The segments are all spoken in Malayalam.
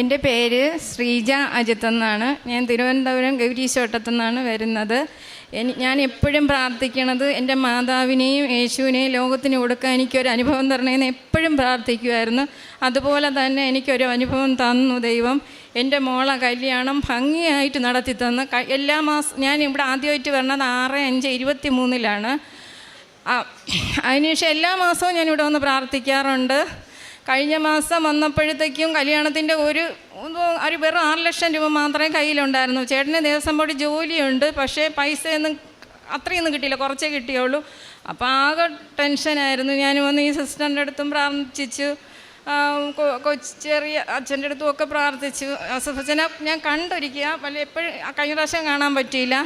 എന്റെ പേര് ശ്രീജ അജിത്ത് എന്നാണ്. ഞാൻ തിരുവനന്തപുരം ഗൗരീശോട്ടത്തു നിന്നാണ് വരുന്നത് ഞാൻ എപ്പോഴും പ്രാർത്ഥിക്കണത് എന്റെ മാതാവിനെയും യേശുവിനെയും ലോകത്തിന് കൊടുക്കാൻ എനിക്കൊരു അനുഭവം തരണമെന്ന് എപ്പോഴും പ്രാർത്ഥിക്കുമായിരുന്നു അതുപോലെ തന്നെ എനിക്കൊരു അനുഭവം തന്നു ദൈവം. എന്റെ മോളെ കല്യാണം ഭംഗിയായിട്ട് നടത്തി തന്നു. എല്ലാ മാസം ഞാൻ ഇവിടെ ആദ്യമായിട്ട് വരണത് ആറ് അഞ്ച് ഇരുപത്തി മൂന്നിലാണ് അതിനുശേഷം എല്ലാ മാസവും ഞാൻ ഇവിടെ വന്ന് പ്രാർത്ഥിക്കാറുണ്ട്. കഴിഞ്ഞ മാസം വന്നപ്പോഴത്തേക്കും കല്യാണത്തിന്റെ ഒരു ഒരു വെറും ആറ് ലക്ഷം രൂപ മാത്രമേ കയ്യിലുണ്ടായിരുന്നു. ചേട്ടന് ദേവസ്വം ബോർഡ് ജോലിയുണ്ട് പക്ഷേ പൈസയൊന്നും അത്രയൊന്നും കിട്ടിയില്ല കുറച്ചേ കിട്ടിയുള്ളൂ. അപ്പോൾ ആകെ ടെൻഷനായിരുന്നു. ഞാൻ വന്ന് ഈ സിസ്റ്ററിന്റെ അടുത്തും പ്രാർത്ഥിച്ചു. കൊച്ചു ചെറിയ അച്ഛന്റെ അടുത്തും ഒക്കെ പ്രാർത്ഥിച്ചു. അസഫച്ചനെ ഞാൻ കണ്ടൊരിക്കുക വലിയ എപ്പോഴും കഴിഞ്ഞ പ്രാവശ്യം കാണാൻ പറ്റിയില്ല.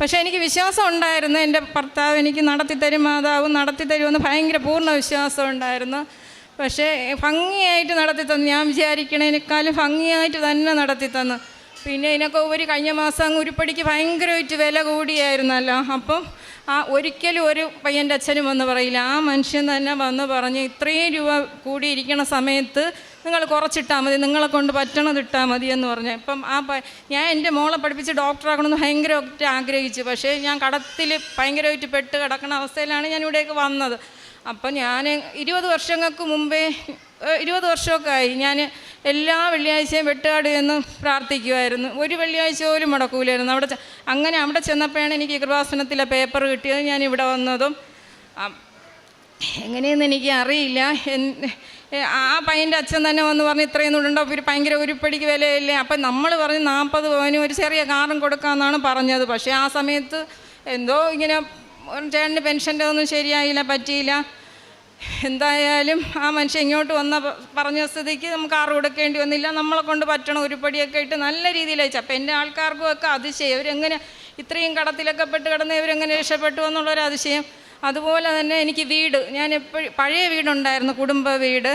പക്ഷേ എനിക്ക് വിശ്വാസം ഉണ്ടായിരുന്നു. എന്റെ ഭർത്താവ് എനിക്ക് നടത്തിത്തരും മാതാവ് നടത്തിത്തരുമെന്ന് ഭയങ്കര പൂർണ വിശ്വാസം ഉണ്ടായിരുന്നു. പക്ഷേ ഭംഗിയായിട്ട് നടത്തി തന്നു ഞാൻ വിചാരിക്കണേനേക്കാളും ഭംഗിയായിട്ട് തന്നെ നടത്തി തന്നു പിന്നെ ഇതിനൊക്കെ ഒരു കഴിഞ്ഞ മാസം അങ്ങ് ഉരുപ്പടിക്ക് ഭയങ്കരമായിട്ട് വില കൂടിയായിരുന്നല്ലോ. അപ്പം ആ ഒരിക്കലും ഒരു പയ്യന്റെ അച്ഛനും വന്ന് പറയില്ല. ആ മനുഷ്യൻ തന്നെ വന്ന് പറഞ്ഞ് ഇത്രയും രൂപ കൂടിയിരിക്കണ സമയത്ത് നിങ്ങൾ കുറച്ചിട്ടാൽ മതി നിങ്ങളെ കൊണ്ട് പറ്റണത് ഇട്ടാൽ മതി എന്ന് പറഞ്ഞു. ഇപ്പം ആ ഞാൻ എന്റെ മോളെ പഠിപ്പിച്ച് ഡോക്ടറാക്കണമെന്ന് ഭയങ്കരമായിട്ട് ആഗ്രഹിച്ചു. പക്ഷേ ഞാൻ കടത്തിൽ ഭയങ്കരമായിട്ട് പെട്ട് കിടക്കുന്ന അവസ്ഥയിലാണ് ഞാൻ ഇവിടേക്ക് വന്നത്. അപ്പം ഞാൻ ഇരുപത് വർഷങ്ങൾക്ക് മുമ്പേ ഇരുപത് വർഷമൊക്കെ ആയി. ഞാൻ എല്ലാ വെള്ളിയാഴ്ചയും വെട്ടുകാട് എന്ന് പ്രാർത്ഥിക്കുമായിരുന്നു ഒരു വെള്ളിയാഴ്ച പോലും മുടക്കൂലായിരുന്നു. അവിടെ അങ്ങനെ അവിടെ ചെന്നപ്പോഴാണ് എനിക്ക് കൃപാസനത്തിലെ പേപ്പർ കിട്ടിയത്. ഞാൻ ഇവിടെ വന്നതും എങ്ങനെയെന്ന് എനിക്ക് അറിയില്ല. ആ പയ്യന്റെ അച്ഛൻ തന്നെ വന്ന് പറഞ്ഞ് ഇത്രയും ഉണ്ടോ? ഒരു ഭയങ്കര ഉരുപ്പടിക്ക് വിലയില്ലേ? അപ്പം നമ്മൾ പറഞ്ഞ് നാൽപ്പത് പവനും ഒരു ചെറിയ കാറും കൊടുക്കാമെന്നാണ് പറഞ്ഞത്. പക്ഷേ ആ സമയത്ത് എന്തോ ഇങ്ങനെ ചേട്ടന് പെൻഷന്റെ ഒന്നും ശരിയായില്ല പറ്റിയില്ല. എന്തായാലും ആ മനുഷ്യൻ ഇങ്ങോട്ട് വന്ന പറഞ്ഞ സ്ഥിതിക്ക് നമുക്ക് ആറ് കൊടുക്കേണ്ടി വന്നില്ല. നമ്മളെ കൊണ്ട് പറ്റണം ഉരുപ്പടിയൊക്കെ ഇട്ട് നല്ല രീതിയിൽ അയച്ചു അപ്പം എന്റെ ആൾക്കാർക്കും ഒക്കെ അതിശയം. അവരെങ്ങനെ ഇത്രയും കടത്തിലൊക്കെ പെട്ട് കിടന്ന് ഇവരെങ്ങനെ രക്ഷപ്പെട്ടു എന്നുള്ളൊരു അതിശയം. അതുപോലെ തന്നെ എനിക്ക് വീട്. ഞാൻ എപ്പോഴും പഴയ വീടുണ്ടായിരുന്നു കുടുംബ വീട്.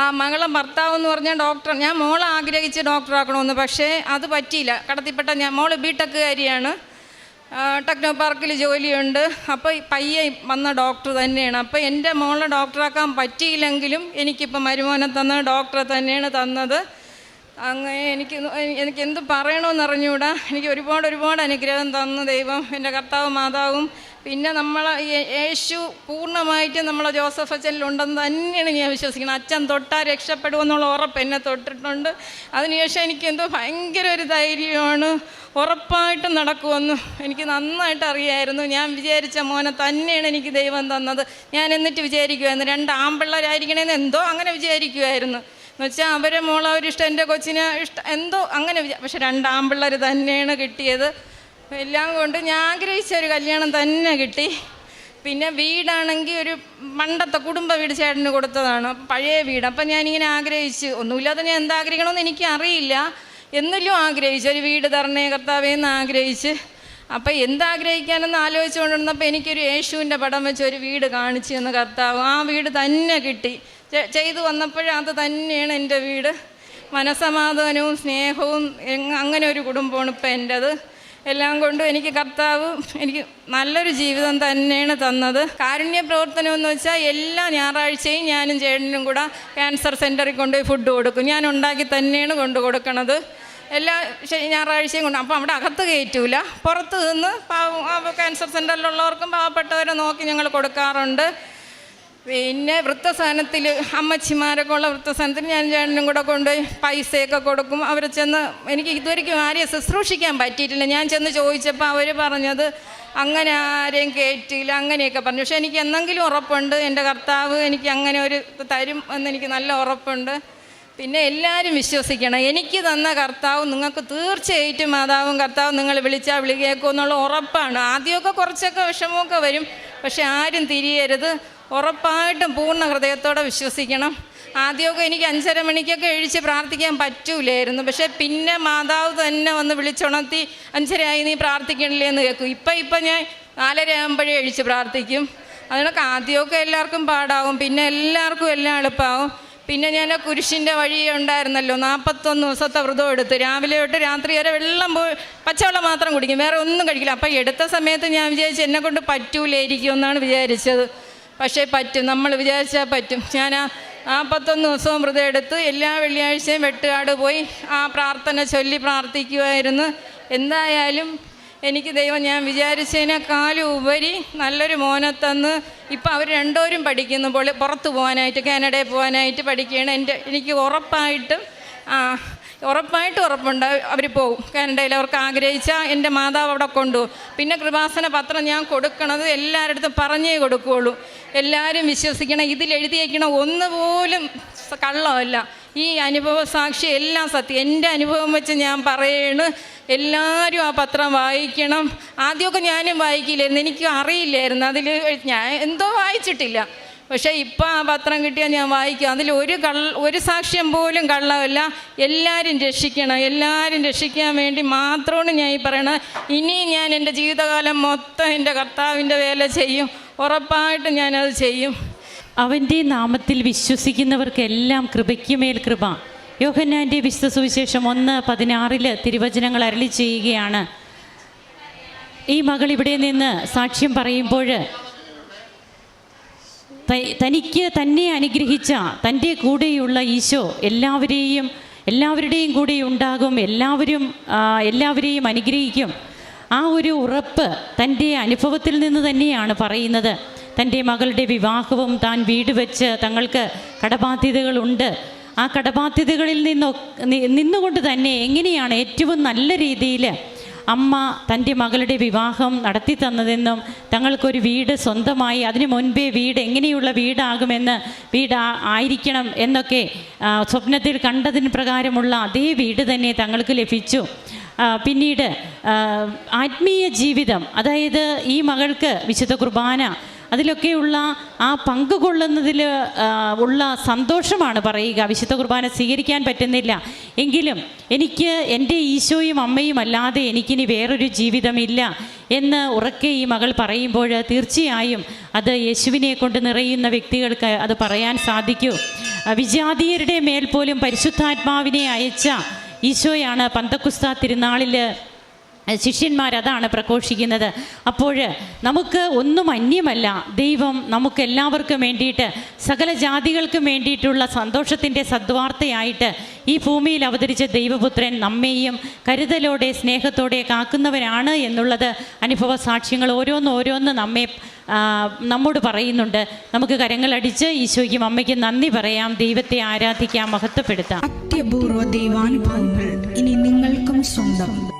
ആ മകളെ ഭർത്താവ് എന്ന് പറഞ്ഞാൽ ഡോക്ടർ ഞാൻ മോളെ ആഗ്രഹിച്ച് ഡോക്ടറാക്കണമെന്ന് പക്ഷേ അത് പറ്റിയില്ല. കടത്തിപ്പെട്ട ഞാൻ മോൾ ബി ടെക്കുകാരിയാണ് ടെക്നോ പാർക്കിൽ ജോലിയുണ്ട്. അപ്പോൾ പയ്യ വന്ന ഡോക്ടർ തന്നെയാണ്. അപ്പോൾ എന്റെ മോളെ ഡോക്ടറാക്കാൻ പറ്റിയില്ലെങ്കിലും എനിക്കിപ്പോൾ മരുമോനെ തന്ന ഡോക്ടറെ തന്നെയാണ് തന്നത്. അങ്ങനെ എനിക്ക് എനിക്ക് എന്ത് പറയണമെന്ന് അറിഞ്ഞുകൂടാ എനിക്ക് ഒരുപാട് ഒരുപാട് അനുഗ്രഹം തന്നു ദൈവം. എന്റെ കർത്താവും മാതാവും പിന്നെ നമ്മൾ യേശു പൂർണമായിട്ട് നമ്മളെ ജോസഫ് അച്ഛനിലുണ്ടെന്ന് തന്നെയാണ് ഞാൻ വിശ്വസിക്കുന്നത്. അച്ഛൻ തൊട്ടാൽ രക്ഷപ്പെടുമെന്നുള്ള ഉറപ്പ് എന്നെ തൊട്ടിട്ടുണ്ട്. അതിനുശേഷം എനിക്ക് എന്തോ ഭയങ്കര ഒരു ധൈര്യമാണ്. ഉറപ്പായിട്ടും നടക്കുമെന്ന് എനിക്ക് നന്നായിട്ട് അറിയായിരുന്നു. ഞാൻ വിചാരിച്ച മോനെ തന്നെയാണ് എനിക്ക് ദൈവം തന്നത്. ഞാൻ എന്നിട്ട് വിചാരിക്കുമായിരുന്നു രണ്ട് ആമ്പിള്ളേരായിരിക്കണേന്ന് എന്തോ അങ്ങനെ വിചാരിക്കുമായിരുന്നു എന്ന് വെച്ചാൽ അവരെ മോളെ ഒരു ഇഷ്ടം എന്റെ കൊച്ചിന് ഇഷ്ടം എന്തോ അങ്ങനെ വിചാ പക്ഷെ രണ്ട് ആമ്പിള്ളേർ തന്നെയാണ് കിട്ടിയത്. എല്ലാം കൊണ്ട് ഞാൻ ആഗ്രഹിച്ച ഒരു കല്യാണം തന്നെ കിട്ടി. പിന്നെ വീടാണെങ്കിൽ ഒരു പണ്ടത്തെ കുടുംബ വീട് ചേട്ടന് കൊടുത്തതാണ്. പഴയ വീട്. അപ്പം ഞാനിങ്ങനെ ആഗ്രഹിച്ച് ഒന്നുമില്ലാതെ ഞാൻ എന്താഗ്രഹിക്കണമെന്ന് എനിക്ക് അറിയില്ല എന്നല്ലോ ആഗ്രഹിച്ചു ഒരു വീട് തരണേ കർത്താവേന്ന് ആഗ്രഹിച്ച്. അപ്പം എന്താഗ്രഹിക്കാനെന്ന് ആലോചിച്ചുകൊണ്ടിരുന്നപ്പോൾ എനിക്കൊരു യേശുവിന്റെ പടം വെച്ച് ഒരു വീട് കാണിച്ചു എന്ന് കർത്താവ്. ആ വീട് തന്നെ കിട്ടി. ചെയ്തു വന്നപ്പോഴും അത് തന്നെയാണ് എന്റെ വീട്. മനസമാധാനവും സ്നേഹവും അങ്ങനെ ഒരു കുടുംബമാണ് ഇപ്പം എന്റെത്. എല്ലാം കൊണ്ടും എനിക്ക് കർത്താവ് എനിക്ക് നല്ലൊരു ജീവിതം തന്നെയാണ് തന്നത്. കാരുണ്യ പ്രവർത്തനം എന്ന് വെച്ചാൽ എല്ലാ ഞായറാഴ്ചയും ഞാനും ചേട്ടനും കൂടെ ക്യാൻസർ സെന്ററിൽ കൊണ്ടുപോയി ഫുഡ് കൊടുക്കും. ഞാൻ ഉണ്ടാക്കി തന്നെയാണ് കൊണ്ടു കൊടുക്കണത്. എല്ലാ ഞായറാഴ്ചയും കൊണ്ട്. അപ്പോൾ അവിടെ അകത്ത് കയറ്റൂല. പുറത്ത് നിന്ന് ക്യാൻസർ സെന്ററിലുള്ളവർക്കും പാവപ്പെട്ടവരെ നോക്കി ഞങ്ങൾ കൊടുക്കാറുണ്ട്. പിന്നെ വൃത്തസാനത്തിൽ അമ്മച്ചിമാരൊക്കെ ഉള്ള വൃത്തസാനത്തിൽ ഞാൻ ചേട്ടനും കൂടെ കൊണ്ടുപോയി പൈസയൊക്കെ കൊടുക്കും. അവർ ചെന്ന് എനിക്ക് ഇതുവരെയ്ക്കും ആരെയും ശുശ്രൂഷിക്കാൻ പറ്റിയിട്ടില്ല. ഞാൻ ചെന്ന് ചോദിച്ചപ്പോൾ അവർ പറഞ്ഞത് അങ്ങനെ ആരെയും കേട്ടില്ല അങ്ങനെയൊക്കെ പറഞ്ഞു. പക്ഷെ എനിക്ക് എന്തെങ്കിലും ഉറപ്പുണ്ട്. എന്റെ കർത്താവ് എനിക്ക് അങ്ങനെ ഒരു തരും എന്നെനിക്ക് നല്ല ഉറപ്പുണ്ട്. പിന്നെ എല്ലാവരും വിശ്വസിക്കണം. എനിക്ക് തന്ന കർത്താവ് നിങ്ങൾക്ക് തീർച്ചയായിട്ടും മാതാവും കർത്താവും നിങ്ങൾ വിളിച്ചാൽ വിളി കേൾക്കുമെന്നുള്ള ഉറപ്പാണ്. ആദ്യമൊക്കെ കുറച്ചൊക്കെ വിഷമമൊക്കെ വരും. പക്ഷെ ആരും തിരിയരുത്. ഉറപ്പായിട്ടും പൂർണ ഹൃദയത്തോടെ വിശ്വസിക്കണം. ആദ്യമൊക്കെ എനിക്ക് അഞ്ചര മണിക്കൊക്കെ എഴിച്ച് പ്രാർത്ഥിക്കാൻ പറ്റൂലായിരുന്നു. പക്ഷേ പിന്നെ മാതാവ് തന്നെ വന്ന് വിളിച്ചുണർത്തി അഞ്ചരയായി നീ പ്രാർത്ഥിക്കണില്ലേ? എന്ന് കേൾക്കും. ഇപ്പം ഇപ്പം ഞാൻ നാലര ആകുമ്പോഴേ എഴിച്ച് പ്രാർത്ഥിക്കും. അതിനൊക്കെ ആദ്യമൊക്കെ എല്ലാവർക്കും പാടാവും. പിന്നെ എല്ലാവർക്കും എല്ലാം എളുപ്പമാവും പിന്നെ ഞാൻ കുരിശിന്റെ വഴി ഉണ്ടായിരുന്നല്ലോ. നാൽപ്പത്തൊന്ന് ദിവസത്തെ വ്രതം എടുത്ത് രാവിലെ തൊട്ട് രാത്രി വരെ വെള്ളം പോയി പച്ചവെള്ളം മാത്രം കുടിക്കും. വേറെ ഒന്നും കഴിക്കില്ല. അപ്പം എടുത്ത സമയത്ത് ഞാൻ വിചാരിച്ചു എന്നെ കൊണ്ട് പറ്റൂലായിരിക്കും എന്നാണ് വിചാരിച്ചത്. പക്ഷേ പറ്റും നമ്മൾ വിചാരിച്ചാൽ പറ്റും. ഞാൻ ആ നാൽപ്പത്തൊന്ന് ദിവസവും വ്രതം എടുത്ത് എല്ലാ വെള്ളിയാഴ്ചയും വെട്ടുകാട് പോയി ആ പ്രാർത്ഥന ചൊല്ലി പ്രാർത്ഥിക്കുമായിരുന്നു എന്തായാലും എനിക്ക് ദൈവം ഞാൻ വിചാരിച്ചതിനേക്കാളും ഉപരി നല്ലൊരു മോനെ തന്ന് ഇപ്പം അവർ രണ്ടോരും പഠിക്കുന്നു. പുറത്ത് പോകാനായിട്ട് കാനഡയിൽ പോകാനായിട്ട് പഠിക്കുകയാണ്. എന്റെ എനിക്ക് ഉറപ്പായിട്ടും ഉറപ്പായിട്ടും ഉറപ്പുണ്ട്. അവർ പോകും കാനഡയിൽ അവർക്ക് ആഗ്രഹിച്ച എന്റെ മാതാവ് അവിടെ കൊണ്ടുപോകും. പിന്നെ കൃപാസന പത്രം ഞാൻ കൊടുക്കണത് എല്ലാവരുടെ പറഞ്ഞേ കൊടുക്കുകയുള്ളൂ. എല്ലാവരും വിശ്വസിക്കണം. ഇതിലെഴുതിയേക്കണം ഒന്നുപോലും കള്ളമല്ല. ഈ അനുഭവ സാക്ഷി എല്ലാം സത്യം. എന്റെ അനുഭവം വെച്ച് ഞാൻ പറയണ്. എല്ലാവരും ആ പത്രം വായിക്കണം. ആദ്യമൊക്കെ ഞാനും വായിക്കില്ലായിരുന്നു. എനിക്ക് അറിയില്ലായിരുന്നു. അതിൽ ഞാൻ എന്തോ വായിച്ചിട്ടില്ല. പക്ഷേ ഇപ്പം ആ പത്രം കിട്ടിയാൽ ഞാൻ വായിക്കും. അതിൽ ഒരു കള്ള ഒരു സാക്ഷ്യം പോലും കള്ളമല്ല. എല്ലാവരും രക്ഷിക്കണം. എല്ലാവരും രക്ഷിക്കാൻ വേണ്ടി മാത്രമാണ് ഞാൻ ഈ പറയണത്. ഇനി ഞാൻ എന്റെ ജീവിതകാലം മൊത്തം എന്റെ കർത്താവിന്റെ വേല ചെയ്യും. ഉറപ്പായിട്ടും ഞാനത് ചെയ്യും. അവന്റെ നാമത്തിൽ വിശ്വസിക്കുന്നവർക്കെല്ലാം കൃപയ്ക്കുമേൽ കൃപ. യോഹന്നാന്റെ വിശുദ്ധ സുവിശേഷം ഒന്ന് പതിനാറിൽ തിരുവചനങ്ങൾ അരളി ചെയ്യുകയാണ്. ഈ മകൾ ഇവിടെ നിന്ന് സാക്ഷ്യം പറയുമ്പോൾ തനിക്ക് തന്നെ അനുഗ്രഹിച്ച തന്റെ കൂടെയുള്ള ഈശോ എല്ലാവരെയും എല്ലാവരുടെയും കൂടെ ഉണ്ടാകും എല്ലാവരും എല്ലാവരെയും അനുഗ്രഹിക്കും. ആ ഒരു ഉറപ്പ് തന്റെ അനുഭവത്തിൽ നിന്ന് തന്നെയാണ് പറയുന്നത്. തന്റെ മകളുടെ വിവാഹവും താൻ വീട് വെച്ച് തങ്ങൾക്ക് കടബാധ്യതകളുണ്ട്. ആ കടബാധ്യതകളിൽ നിന്നൊ നിന്നുകൊണ്ട് തന്നെ എങ്ങനെയാണ് ഏറ്റവും നല്ല രീതിയിൽ അമ്മ തന്റെ മകളുടെ വിവാഹം നടത്തി തന്നതെന്നും തങ്ങൾക്കൊരു വീട് സ്വന്തമായി അതിനു മുൻപേ വീട് എങ്ങനെയുള്ള വീടാകുമെന്ന് വീട് ആയിരിക്കണം എന്നൊക്കെ സ്വപ്നത്തിൽ കണ്ടതിന് പ്രകാരമുള്ള അതേ വീട് തന്നെ തങ്ങൾക്ക് ലഭിച്ചു. പിന്നീട് ആത്മീയ ജീവിതം അതായത് ഈ മകൾക്ക് വിശുദ്ധ കുർബാന അതിലൊക്കെയുള്ള ആ പങ്കുകൊള്ളുന്നതിൽ ഉള്ള സന്തോഷമാണ് പറയുക. വിശുദ്ധ കുർബാന സ്വീകരിക്കാൻ പറ്റുന്നില്ല. എങ്കിലും എനിക്ക് എന്റെ ഈശോയും അമ്മയും അല്ലാതെ എനിക്കിനി വേറൊരു ജീവിതമില്ല എന്ന് ഉറക്കെ ഈ മകൾ പറയുമ്പോൾ തീർച്ചയായും അത് യേശുവിനെ കൊണ്ട് നിറയുന്ന വ്യക്തികൾക്ക് അത് പറയാൻ സാധിക്കൂ. വിജാതീയരുടെ മേൽ പോലും പരിശുദ്ധാത്മാവിനെ അയച്ച ഈശോയാണ് പന്തക്കുസ്ത തിരുനാളിൽ ശിഷ്യന്മാർ അതാണ് പ്രഘോഷിക്കുന്നത്. അപ്പോൾ നമുക്ക് ഒന്നും അന്യമല്ല. ദൈവം നമുക്ക് എല്ലാവർക്കും വേണ്ടിയിട്ട് സകല ജാതികൾക്കും വേണ്ടിയിട്ടുള്ള സന്തോഷത്തിന്റെ സദ്വാർത്തയായിട്ട് ഈ ഭൂമിയിൽ അവതരിച്ച ദൈവപുത്രൻ നമ്മെയും കരുതലോടെ സ്നേഹത്തോടെ കാക്കുന്നവരാണ് എന്നുള്ളത് അനുഭവ സാക്ഷ്യങ്ങൾ ഓരോന്ന് ഓരോന്ന് നമ്മെ നമ്മോട് പറയുന്നുണ്ട്. നമുക്ക് കരങ്ങളടിച്ച് ഈശോയ്ക്കും അമ്മയ്ക്കും നന്ദി പറയാം. ദൈവത്തെ ആരാധിക്കാം മഹത്വപ്പെടുത്താം. അത്യപൂർവ ദൈവാനുഭവങ്ങൾ ഇനി നിങ്ങൾക്കും സ്വന്തം.